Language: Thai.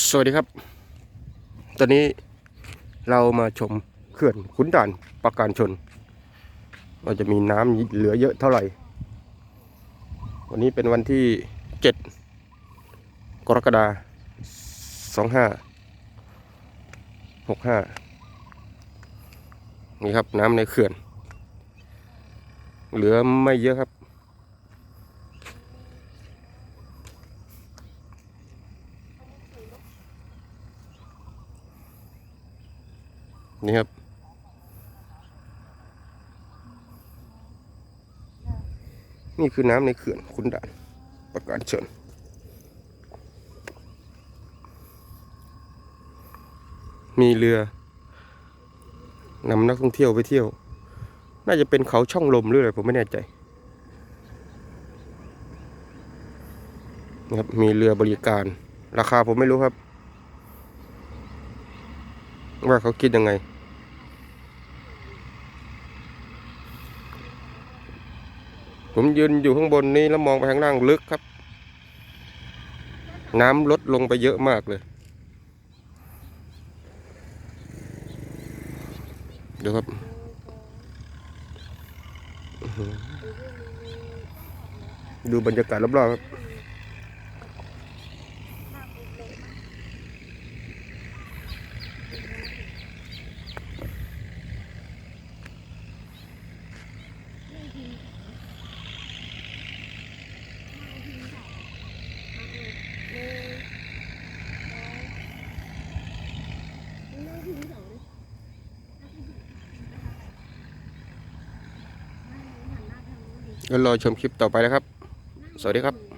สวัสดีครับ ตอนนี้เรามาชมเขื่อนขุนด่านปราการชนว่าจะมีน้ำเหลือเยอะเท่าไหร่ วันนี้เป็นวันที่เจ็ดกรกฎาสองห้าหกห้านี่ครับน้ำในเขื่อน เหลือไม่เยอะครับ นี่ครับ นี่คือน้ำในเขื่อนขุนด่านประการชนมีเรือนำนักท่องเที่ยวไปเที่ยว น่าจะเป็นเขาช่องลมหรืออะไรผมไม่แน่ใจนะครับมีเรือบริการ ราคาผมไม่รู้ครับ ว่าเขาคิดยังไง ผมยืนอยู่ข้างบนนี้แล้วมองไปข้างล่างลึกครับ น้ำลดลงไปเยอะมากเลย เดี๋ยวครับอื้อหือดูบรรยากาศรอบๆครับ ก็รอชมคลิปต่อไปนะครับ สวัสดีครับ